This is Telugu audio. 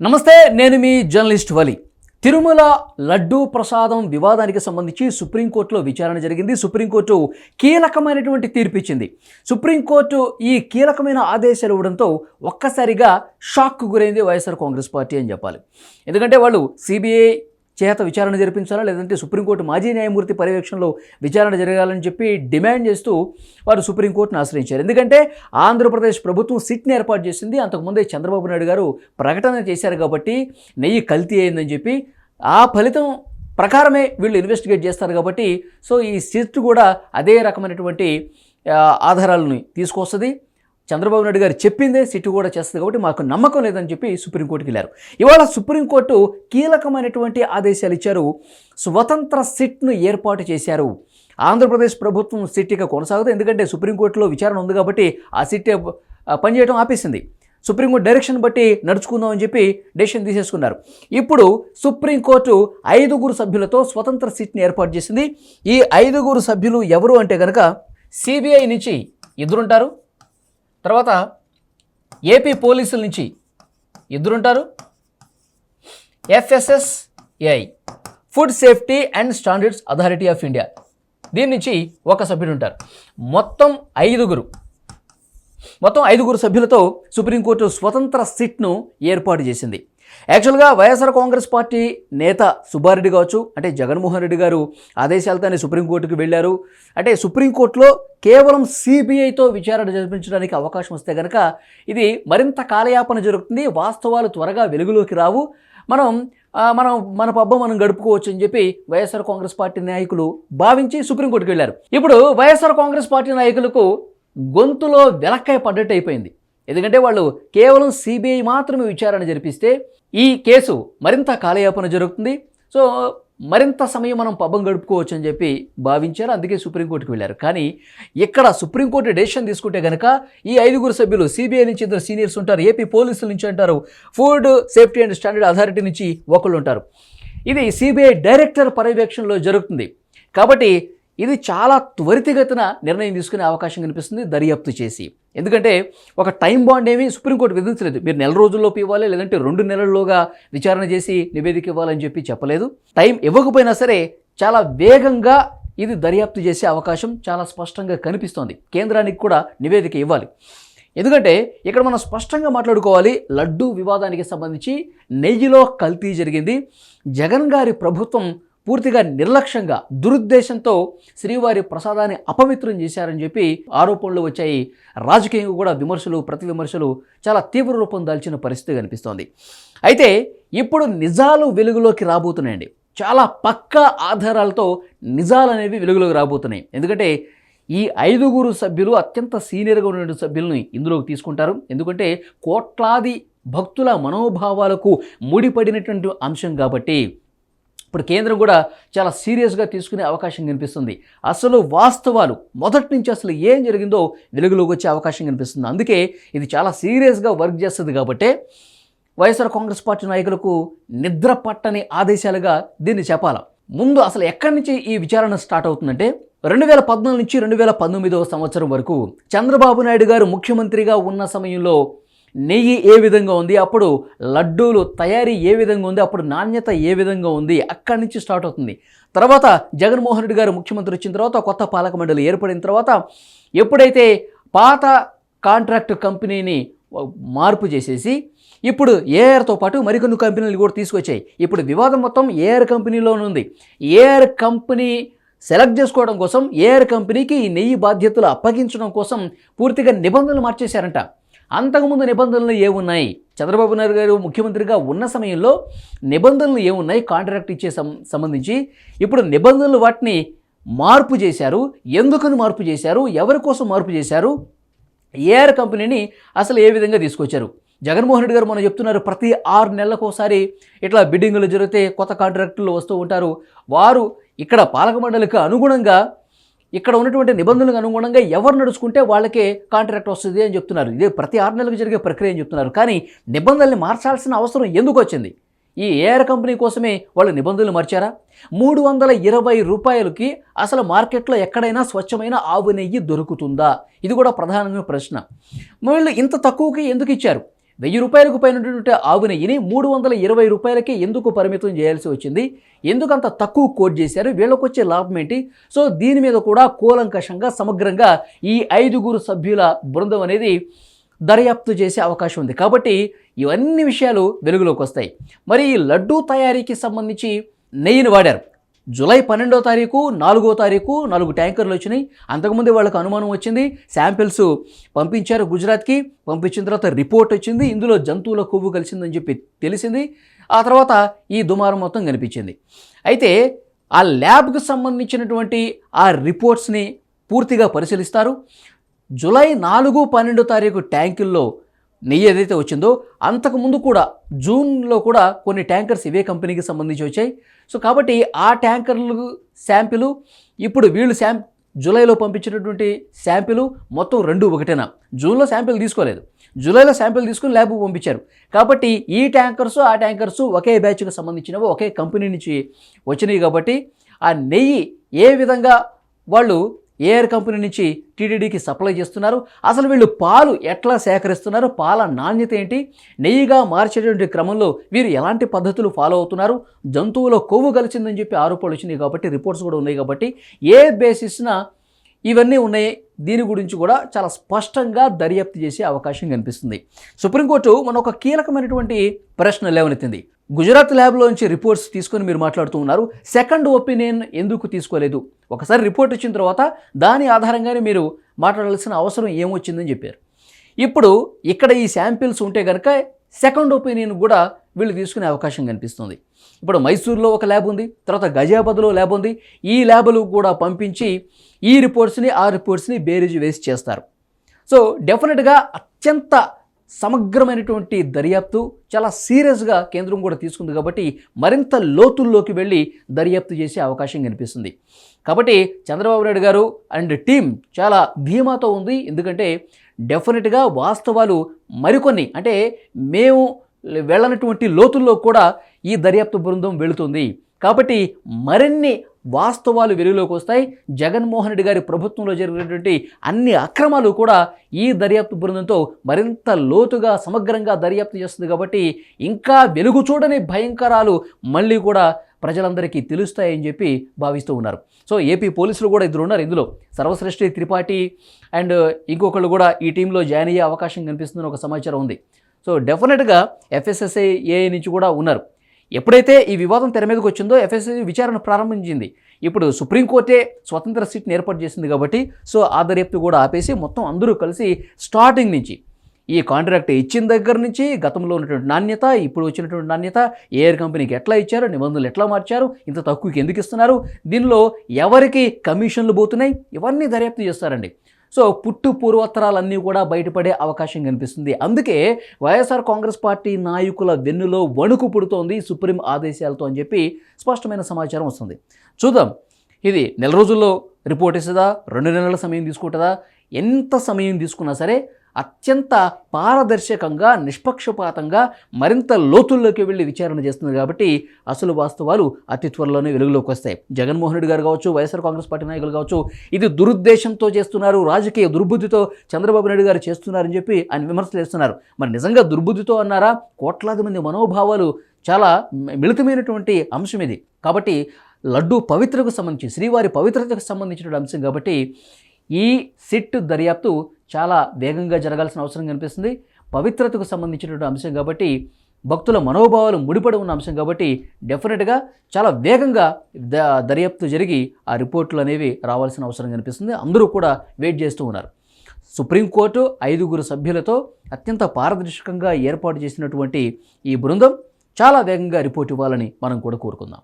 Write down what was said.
నమస్తే నేను మీ జర్నలిస్ట్ వలి. తిరుమల లడ్డూ ప్రసాదం వివాదానికి సంబంధించి సుప్రీంకోర్టులో విచారణ జరిగింది. సుప్రీంకోర్టు కీలకమైనటువంటి తీర్పు ఇచ్చింది సుప్రీంకోర్టు ఈ కీలకమైన ఆదేశాలు ఇవ్వడంతో ఒక్కసారిగా షాక్కు గురైంది వైఎస్ఆర్ కాంగ్రెస్ పార్టీ అని చెప్పాలి. ఎందుకంటే వాళ్ళు సిబిఐ చేత విచారణ జరిపించాలా? లేదంటే సుప్రీంకోర్టు మాజీ న్యాయమూర్తి పర్యవేక్షణలో విచారణ జరగాలని చెప్పి డిమాండ్ చేస్తూ వారు సుప్రీంకోర్టును ఆశ్రయించారు. ఎందుకంటే ఆంధ్రప్రదేశ్ ప్రభుత్వం సిట్ని ఏర్పాటు చేసింది. అంతకుముందే చంద్రబాబు నాయుడు గారు ప్రకటన చేశారు కాబట్టి నెయ్యి కల్తీ అయిందని చెప్పి ఆ ఫలితం ప్రకారమే వీళ్ళు ఇన్వెస్టిగేట్ చేస్తారు కాబట్టి సో ఈ సిట్ కూడా అదే రకమైనటువంటి ఆధారాలని ఆధారాలను తీసుకొస్తుంది. చంద్రబాబు నాయుడు గారు చెప్పిందే సిట్టు కూడా చేస్తుంది కాబట్టి మాకు నమ్మకం లేదని చెప్పి సుప్రీంకోర్టుకి వెళ్ళారు. ఇవాళ సుప్రీంకోర్టు కీలకమైనటువంటి ఆదేశాలు ఇచ్చారు. స్వతంత్ర సిట్ను ఏర్పాటు చేశారు. ఆంధ్రప్రదేశ్ ప్రభుత్వం సిట్ కొనసాగుతుంది. ఎందుకంటే సుప్రీంకోర్టులో విచారణ ఉంది కాబట్టి ఆ సిట్ పనిచేయడం ఆపేసింది. సుప్రీంకోర్టు డైరెక్షన్ బట్టి నడుచుకుందాం అని చెప్పి డెసిషన్ తీసేసుకున్నారు. ఇప్పుడు సుప్రీంకోర్టు ఐదుగురు సభ్యులతో స్వతంత్ర సిట్ని ఏర్పాటు చేసింది. ఈ ఐదుగురు సభ్యులు ఎవరు అంటే కనుక సిబిఐ నుంచి ఇద్దరుంటారు తర్వాత ఏపీ పోలీసుల నుంచి ఇద్దరుంటారు FSSAI food safety and standards authority of India. దీని నుంచి ఒక సభ్యుడు ఉంటారు. మొత్తం ఐదుగురు. మొత్తం ఐదుగురు సభ్యులతో సుప్రీంకోర్టు స్వతంత్ర సిట్ను ఏర్పాటు చేసింది. యాక్చువల్గా వైఎస్ఆర్ కాంగ్రెస్ పార్టీ నేత సుబ్బారెడ్డి కావచ్చు అంటే జగన్మోహన్ రెడ్డి గారు ఆదేశాలతోనే సుప్రీంకోర్టుకు వెళ్ళారు. అంటే సుప్రీంకోర్టులో కేవలం సిబిఐతో విచారణ జరిపించడానికి అవకాశం వస్తే కనుక ఇది మరింత కాలయాపన జరుగుతుంది. వాస్తవాలు త్వరగా వెలుగులోకి రావు. మనం మనం మన పబ్బ మనం గడుపుకోవచ్చు అని చెప్పి వైఎస్ఆర్ కాంగ్రెస్ పార్టీ నాయకులు భావించి సుప్రీంకోర్టుకు వెళ్ళారు. ఇప్పుడు వైఎస్ఆర్ కాంగ్రెస్ పార్టీ నాయకులకు గొంతులో వెలక్కాయ పడ్డట్టు అయిపోయింది. ఎందుకంటే వాళ్ళు కేవలం సిబిఐ మాత్రమే విచారణ జరిపిస్తే ఈ కేసు మరింత కాలయాపన జరుగుతుంది. సో మరింత సమయం మనం పబ్బం గడుపుకోవచ్చు అని చెప్పి భావించారు. అందుకే సుప్రీంకోర్టుకు వెళ్ళారు. కానీ ఇక్కడ సుప్రీంకోర్టు డెసిషన్ తీసుకుంటే కనుక ఈ ఐదుగురు సభ్యులు సిబిఐ నుంచి ఇద్దరు సీనియర్స్ ఉంటారు. ఏపీ పోలీసుల నుంచి అంటారు. Food safety and standard authority నుంచి ఒకళ్ళు ఉంటారు. ఇది సిబిఐ డైరెక్టర్ పర్యవేక్షణలో జరుగుతుంది. కాబట్టి ఇది చాలా త్వరితగతిన నిర్ణయం తీసుకునే అవకాశం కనిపిస్తుంది దర్యాప్తు చేసి. ఎందుకంటే ఒక టైం బాండ్ ఏమీ సుప్రీంకోర్టు విధించలేదు. మీరు నెల రోజుల్లోపు ఇవ్వాలి లేదంటే రెండు నెలల్లోగా విచారణ చేసి నివేదిక ఇవ్వాలని చెప్పి చెప్పలేదు. టైం ఇవ్వకపోయినా సరే చాలా వేగంగా ఇది దర్యాప్తు చేసే అవకాశం చాలా స్పష్టంగా కనిపిస్తోంది. కేంద్రానికి కూడా నివేదిక ఇవ్వాలి. ఎందుకంటే ఇక్కడ మనం స్పష్టంగా మాట్లాడుకోవాలి లడ్డూ వివాదానికి సంబంధించి నెయ్యిలో కల్తీ జరిగింది. జగన్ గారి ప్రభుత్వం పూర్తిగా నిర్లక్ష్యంగా దురుద్దేశంతో శ్రీవారి ప్రసాదాన్ని అపవిత్రం చేశారని చెప్పి ఆరోపణలు వచ్చాయి. రాజకీయంగా కూడా విమర్శలు ప్రతి విమర్శలు చాలా తీవ్ర రూపం దాల్చిన పరిస్థితి కనిపిస్తోంది. అయితే ఇప్పుడు నిజాలు వెలుగులోకి రాబోతున్నాయండి. చాలా పక్కా ఆధారాలతో నిజాలు అనేవి వెలుగులోకి రాబోతున్నాయి. ఎందుకంటే ఈ ఐదుగురు సభ్యులు అత్యంత సీనియర్గా ఉన్న సభ్యులను ఇందులోకి తీసుకుంటారు. ఎందుకంటే కోట్లాది భక్తుల మనోభావాలకు ముడిపడినటువంటి అంశం కాబట్టి ఇప్పుడు కేంద్రం కూడా చాలా సీరియస్గా తీసుకునే అవకాశం కనిపిస్తుంది. అసలు వాస్తవాలు మొదటి నుంచి అసలు ఏం జరిగిందో వెలుగులోకి వచ్చే అవకాశం కనిపిస్తుంది. అందుకే ఇది చాలా సీరియస్గా వర్క్ చేస్తుంది కాబట్టే వైఎస్ఆర్ కాంగ్రెస్ పార్టీ నాయకులకు నిద్ర పట్టని ఆదేశాలుగా దీన్ని చెప్పాలి. ముందు అసలు ఎక్కడి నుంచి ఈ విచారణ స్టార్ట్ అవుతుందంటే రెండు వేల పద్నాలుగు నుంచి రెండు వేల పంతొమ్మిదవ సంవత్సరం వరకు చంద్రబాబు నాయుడు గారు ముఖ్యమంత్రిగా ఉన్న సమయంలో నెయ్యి ఏ విధంగా ఉంది? అప్పుడు లడ్డూలు తయారీ ఏ విధంగా ఉంది? అప్పుడు నాణ్యత ఏ విధంగా ఉంది? అక్కడి నుంచి స్టార్ట్ అవుతుంది. తర్వాత జగన్మోహన్ రెడ్డి గారు ముఖ్యమంత్రి వచ్చిన తర్వాత కొత్త పాలక మండలి ఏర్పడిన తర్వాత ఎప్పుడైతే పాత కాంట్రాక్ట్ కంపెనీని మార్పు చేసేసి ఇప్పుడు ఏఆర్తో పాటు మరికొన్ని కంపెనీలు కూడా తీసుకొచ్చాయి. ఇప్పుడు వివాదం మొత్తం ఏఆర్ కంపెనీలోనే ఉంది. ఏఆర్ కంపెనీ సెలెక్ట్ చేసుకోవడం కోసం ఏఆర్ కంపెనీకి ఈ నెయ్యి బాధ్యతలు అప్పగించడం కోసం పూర్తిగా నిబంధనలు మార్చేశారంట. అంతకుముందు నిబంధనలు ఏమున్నాయి? చంద్రబాబు నాయుడు గారు ముఖ్యమంత్రిగా ఉన్న సమయంలో నిబంధనలు ఏమున్నాయి? కాంట్రాక్ట్ ఇచ్చే సంబంధించి ఇప్పుడు నిబంధనలు వాటిని మార్పు చేశారు. ఎందుకని మార్పు చేశారు? ఎవరి కోసం మార్పు చేశారు? ఏఆర్ కంపెనీని అసలు ఏ విధంగా తీసుకొచ్చారు? జగన్మోహన్ రెడ్డి గారు మనం చెప్తున్నారు ప్రతి ఆరు నెలలకు ఒకసారి ఇట్లా బిడ్డింగులు జరిగితే కొత్త కాంట్రాక్టులు వస్తూ ఉంటారు. వారు ఇక్కడ పాలక మండలికి అనుగుణంగా ఇక్కడ ఉన్నటువంటి నిబంధనలకు అనుగుణంగా ఎవరు నడుచుకుంటే వాళ్ళకే కాంట్రాక్ట్ వస్తుంది అని చెప్తున్నారు. ఇదే ప్రతి ఆరు నెలలకు జరిగే ప్రక్రియ అని చెప్తున్నారు. కానీ నిబంధనల్ని మార్చాల్సిన అవసరం ఎందుకు వచ్చింది? ఈ ఏఆర్ కంపెనీ కోసమే వాళ్ళు నిబంధనలు మార్చారా? మూడు వందల ఇరవై రూపాయలకి అసలు మార్కెట్లో ఎక్కడైనా స్వచ్ఛమైన ఆవు నెయ్యి దొరుకుతుందా? ఇది కూడా ప్రధానమైన ప్రశ్న. వీళ్ళు ఇంత తక్కువకి ఎందుకు ఇచ్చారు? వెయ్యి రూపాయలకు పైన ఆవు నెయ్యిని మూడు వందల ఇరవై రూపాయలకే ఎందుకు పరిమితం చేయాల్సి వచ్చింది? ఎందుకు అంత తక్కువ కోట్ చేశారు? వీళ్ళకి వచ్చే లాభం ఏంటి? సో దీని మీద కూడా కూలంకషంగా సమగ్రంగా ఈ ఐదుగురు సభ్యుల బృందం అనేది దర్యాప్తు చేసే అవకాశం ఉంది. కాబట్టి ఇవన్నీ విషయాలు వెలుగులోకి వస్తాయి. మరి ఈ లడ్డూ తయారీకి సంబంధించి నెయ్యిని వాడారు. జూలై పన్నెండో తారీఖు నాలుగో తారీఖు నాలుగు ట్యాంకర్లు వచ్చినాయి. అంతకుముందే వాళ్ళకు అనుమానం వచ్చింది. శాంపిల్స్ పంపించారు గుజరాత్కి. పంపించిన తర్వాత రిపోర్ట్ వచ్చింది. ఇందులో జంతువుల కొవ్వు కలిసిందని చెప్పి తెలిసింది. ఆ తర్వాత ఈ దుమారం మొత్తం కనిపించింది. అయితే ఆ ల్యాబ్కు సంబంధించినటువంటి ఆ రిపోర్ట్స్ని పూర్తిగా పరిశీలిస్తారు. జూలై నాలుగు పన్నెండు తారీఖు ట్యాంకుల్లో నెయ్యి ఏదైతే వచ్చిందో అంతకుముందు కూడా జూన్లో కూడా కొన్ని ట్యాంకర్స్ ఇవే కంపెనీకి సంబంధించి వచ్చాయి. సో కాబట్టి ఆ ట్యాంకర్లు శాంపిలు ఇప్పుడు వీళ్ళు శాం జూలైలో పంపించినటువంటి శాంపిల్ మొత్తం రెండు ఒకటేనా? జూన్లో శాంపిల్ తీసుకోలేదు. జూలైలో శాంపిల్ తీసుకుని ల్యాబ్కు పంపించారు. కాబట్టి ఈ ట్యాంకర్స్ ఆ ట్యాంకర్స్ ఒకే బ్యాచ్కి సంబంధించినవి ఒకే కంపెనీ నుంచి వచ్చినాయి కాబట్టి ఆ నెయ్యి ఏ విధంగా వాళ్ళు ఏఆర్ కంపెనీ నుంచి టీటీడీకి సప్లై చేస్తున్నారు. అసలు వీళ్ళు పాలు ఎట్లా సేకరిస్తున్నారు? పాల నాణ్యత ఏంటి? నెయ్యిగా మార్చేటువంటి క్రమంలో వీరు ఎలాంటి పద్ధతులు ఫాలో అవుతున్నారు? జంతువులో కొవ్వు కలిసిందని చెప్పి ఆరోపణలు వచ్చినాయి కాబట్టి రిపోర్ట్స్ కూడా ఉన్నాయి కాబట్టి ఏ బేసిస్న ఇవన్నీ ఉన్నాయి. దీని గురించి కూడా చాలా స్పష్టంగా దర్యాప్తు చేసే అవకాశం కనిపిస్తుంది. సుప్రీంకోర్టు మన ఒక కీలకమైనటువంటి ప్రశ్న లేవనెత్తింది. గుజరాత్ ల్యాబ్లోంచి రిపోర్ట్స్ తీసుకొని మీరు మాట్లాడుతూ ఉన్నారు. సెకండ్ ఒపీనియన్ ఎందుకు తీసుకోలేదు? ఒకసారి రిపోర్ట్ వచ్చిన తర్వాత దాని ఆధారంగానే మీరు మాట్లాడాల్సిన అవసరం ఏమొచ్చిందని చెప్పారు. ఇప్పుడు ఇక్కడ ఈ శాంపిల్స్ ఉంటే కనుక సెకండ్ ఒపీనియన్ కూడా వీళ్ళు తీసుకునే అవకాశం కనిపిస్తుంది. ఇప్పుడు మైసూర్లో ఒక ల్యాబ్ ఉంది తర్వాత గజాబాద్లో ల్యాబ్ ఉంది. ఈ ల్యాబ్లు కూడా పంపించి ఈ రిపోర్ట్స్ని ఆ రిపోర్ట్స్ని బేరీజ్ వేసి చేస్తారు. సో డెఫినెట్గా అత్యంత సమగ్రమైనటువంటి దర్యాప్తు చాలా సీరియస్గా కేంద్రం కూడా తీసుకుంది కాబట్టి మరింత లోతుల్లోకి వెళ్ళి దర్యాప్తు చేసే అవకాశం కనిపిస్తుంది. కాబట్టి చంద్రబాబు నాయుడు గారు అండ్ టీం చాలా ధీమాతో ఉంది. ఎందుకంటే డెఫినెట్గా వాస్తవాలు మరికొన్ని అంటే మేము వెళ్ళనటువంటి లోతుల్లో కూడా ఈ దర్యాప్తు బృందం వెళుతుంది. కాబట్టి మరిన్ని వాస్తవాలు వెలుగులోకి వస్తాయి. జగన్మోహన్ రెడ్డి గారి ప్రభుత్వంలో జరిగినటువంటి అన్ని అక్రమాలు కూడా ఈ దర్యాప్తు బృందంతో మరింత లోతుగా సమగ్రంగా దర్యాప్తు చేస్తుంది కాబట్టి ఇంకా వెలుగు చూడని భయంకరాలు మళ్ళీ కూడా ప్రజలందరికీ తెలుస్తాయని చెప్పి భావిస్తూ ఉన్నారు. సో ఏపీ పోలీసులు కూడా ఇద్దరు ఉన్నారు ఇందులో. సర్వశ్రేష్ఠి త్రిపాఠి అండ్ ఇంకొకళ్ళు కూడా ఈ టీంలో జాయిన్ అయ్యే అవకాశం కనిపిస్తుందని ఒక సమాచారం ఉంది. సో డెఫినెట్గా ఎఫ్ఎస్ఎస్ఐ ఏ నుంచి కూడా ఉన్నారు. ఎప్పుడైతే ఈ వివాదం తెర మీదకి వచ్చిందో ఎఫ్ఎస్ఐ విచారణ ప్రారంభించింది. ఇప్పుడు సుప్రీంకోర్టే స్వతంత్ర సీట్ని ఏర్పాటు చేసింది కాబట్టి సో ఆ దర్యాప్తు కూడా ఆపేసి మొత్తం అందరూ కలిసి స్టార్టింగ్ నుంచి ఈ కాంట్రాక్ట్ ఇచ్చిన దగ్గర నుంచి గతంలో ఉన్నటువంటి నాణ్యత ఇప్పుడు వచ్చినటువంటి నాణ్యత ఏఆర్ కంపెనీకి ఎట్లా ఇచ్చారు నిబంధనలు ఎట్లా మార్చారు ఇంత తక్కువకి ఎందుకు ఇస్తున్నారు దీనిలో ఎవరికి కమిషన్లు పోతున్నాయి ఇవన్నీ దర్యాప్తు చేస్తారండి. సో పుట్టు పూర్వోత్తరాలన్నీ కూడా బయటపడే అవకాశం కనిపిస్తుంది. అందుకే వైఎస్ఆర్ కాంగ్రెస్ పార్టీ నాయకుల వెన్నులో వణుకు పుడుతోంది సుప్రీం ఆదేశాలతో అని చెప్పి స్పష్టమైన సమాచారం వస్తుంది. చూద్దాం. ఇది నెల రోజుల్లో రిపోర్ట్ ఇస్తుందా? రెండు నెలల సమయం తీసుకుంటుందా? ఎంత సమయం తీసుకున్నా సరే అత్యంత పారదర్శకంగా నిష్పక్షపాతంగా మరింత లోతుల్లోకి వెళ్ళి విచారణ చేస్తుంది కాబట్టి అసలు వాస్తవాలు అతి త్వరలోనే వెలుగులోకి వస్తాయి. జగన్మోహన్ రెడ్డి గారు కావచ్చు వైఎస్ఆర్ కాంగ్రెస్ పార్టీ నాయకులు కావచ్చు ఇది దురుద్దేశంతో చేస్తున్నారు రాజకీయ దుర్బుద్ధితో చంద్రబాబు నాయుడు గారు చేస్తున్నారని చెప్పి ఆయన విమర్శలు చేస్తున్నారు. మరి నిజంగా దుర్బుద్ధితో అన్నారా? కోట్లాది మంది మనోభావాలు చాలా మిళితమైనటువంటి అంశం ఇది. కాబట్టి లడ్డు పవిత్రకు సంబంధించి శ్రీవారి పవిత్రతకు సంబంధించిన అంశం కాబట్టి ఈ సిట్ దర్యాప్తు చాలా వేగంగా జరగాల్సిన అవసరం కనిపిస్తుంది. పవిత్రతకు సంబంధించినటువంటి అంశం కాబట్టి భక్తుల మనోభావాలు ముడిపడి ఉన్న అంశం కాబట్టి డెఫినెట్గా చాలా వేగంగా ద దర్యాప్తు జరిగి ఆ రిపోర్ట్లు అనేవి రావాల్సిన అవసరం కనిపిస్తుంది. అందరూ కూడా వెయిట్ చేస్తూ ఉన్నారు. సుప్రీంకోర్టు ఐదుగురు సభ్యులతో అత్యంత పారదర్శకంగా ఏర్పాటు చేసినటువంటి ఈ బృందం చాలా వేగంగా రిపోర్ట్ ఇవ్వాలని మనం కూడా కోరుకుందాం.